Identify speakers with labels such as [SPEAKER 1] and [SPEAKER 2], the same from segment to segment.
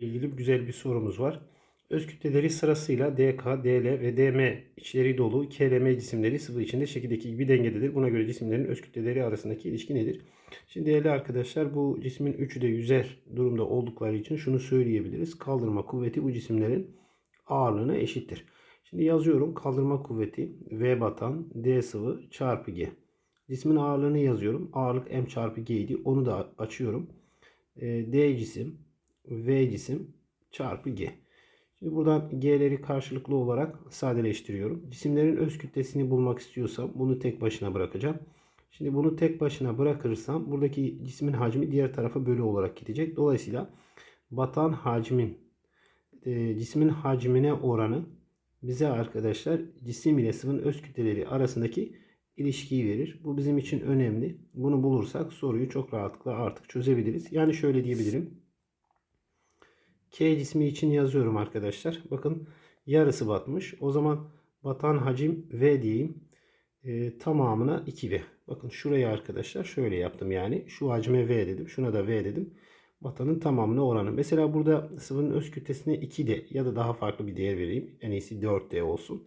[SPEAKER 1] ilgili güzel bir sorumuz var. Öz kütleleri sırasıyla DK, DL ve DM içleri dolu KLM cisimleri sıvı içinde şekildeki gibi dengededir. Buna göre cisimlerin öz kütleleri arasındaki ilişki nedir? Şimdi değerli arkadaşlar bu cismin üçü de yüzer durumda oldukları için şunu söyleyebiliriz. Kaldırma kuvveti bu cisimlerin ağırlığına eşittir. Şimdi yazıyorum kaldırma kuvveti V batan D sıvı çarpı G. Cismin ağırlığını yazıyorum. Ağırlık M çarpı G idi. Onu da açıyorum. Ee, D cisim V cisim çarpı G. Şimdi buradan G'leri karşılıklı olarak sadeleştiriyorum. Cisimlerin öz kütlesini bulmak istiyorsam bunu tek başına bırakacağım. Şimdi bunu tek başına bırakırsam buradaki cismin hacmi diğer tarafa bölü olarak gidecek. Dolayısıyla batan hacmin e, cismin hacmine oranı bize arkadaşlar cisim ile sıvın öz kütleleri arasındaki ilişkiyi verir. Bu bizim için önemli. Bunu bulursak soruyu çok rahatlıkla artık çözebiliriz. Yani şöyle diyebilirim. K cismi için yazıyorum arkadaşlar. Bakın yarısı batmış. O zaman batan hacim V diyeyim. E, tamamına 2V. Bakın şurayı arkadaşlar şöyle yaptım yani. Şu hacme V dedim. Şuna da V dedim. Batanın tamamına oranı. Mesela burada sıvının öz kütlesine 2D ya da daha farklı bir değer vereyim. En iyisi 4D olsun.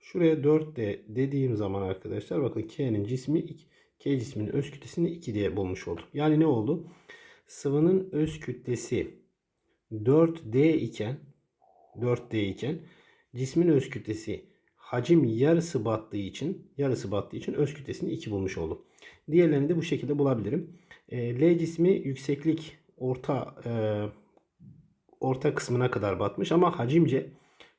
[SPEAKER 1] Şuraya 4D dediğim zaman arkadaşlar bakın K'nin cismi K cisminin öz kütlesini 2D bulmuş oldum. Yani ne oldu? Sıvının öz kütlesi 4D iken 4D iken cismin öz kütlesi hacim yarısı battığı için yarısı battığı için öz kütlesini 2 bulmuş oldum. Diğerlerini de bu şekilde bulabilirim. Ee, L cismi yükseklik orta e, orta kısmına kadar batmış ama hacimce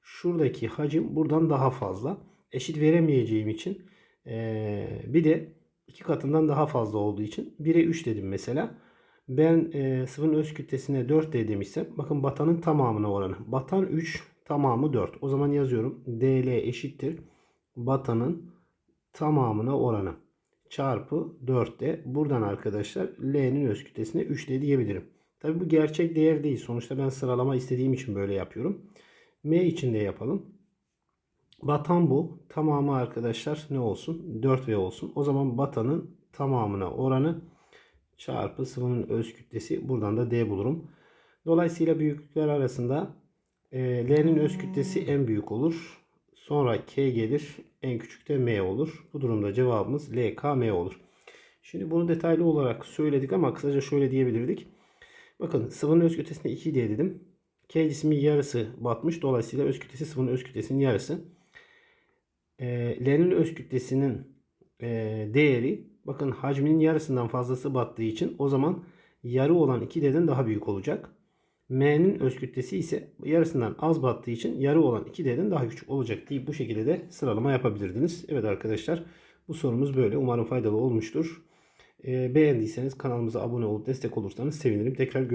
[SPEAKER 1] şuradaki hacim buradan daha fazla. Eşit veremeyeceğim için e, bir de iki katından daha fazla olduğu için 1'e 3 dedim mesela ben e, sıvının öz kütlesine 4D demişsem bakın batanın tamamına oranı. Batan 3 tamamı 4. O zaman yazıyorum. DL eşittir. Batanın tamamına oranı. Çarpı 4D. Buradan arkadaşlar L'nin öz kütlesine 3D diyebilirim. Tabi bu gerçek değer değil. Sonuçta ben sıralama istediğim için böyle yapıyorum. M için de yapalım. Batan bu. Tamamı arkadaşlar ne olsun? 4V olsun. O zaman batanın tamamına oranı çarpı sıvının öz kütlesi. Buradan da D bulurum. Dolayısıyla büyüklükler arasında e, L'nin öz kütlesi hmm. en büyük olur. Sonra K gelir. En küçük de M olur. Bu durumda cevabımız LKM olur. Şimdi bunu detaylı olarak söyledik ama kısaca şöyle diyebilirdik. Bakın sıvının öz kütlesine 2D dedim. K cismin yarısı batmış. Dolayısıyla öz kütlesi sıvının öz kütlesinin yarısı. E, L'nin öz kütlesinin e, değeri bakın hacminin yarısından fazlası battığı için o zaman yarı olan 2D'den daha büyük olacak. M'nin öz kütlesi ise yarısından az battığı için yarı olan 2D'den daha küçük olacak deyip bu şekilde de sıralama yapabilirdiniz. Evet arkadaşlar bu sorumuz böyle. Umarım faydalı olmuştur. Ee, beğendiyseniz kanalımıza abone olup destek olursanız sevinirim. Tekrar görüşürüz.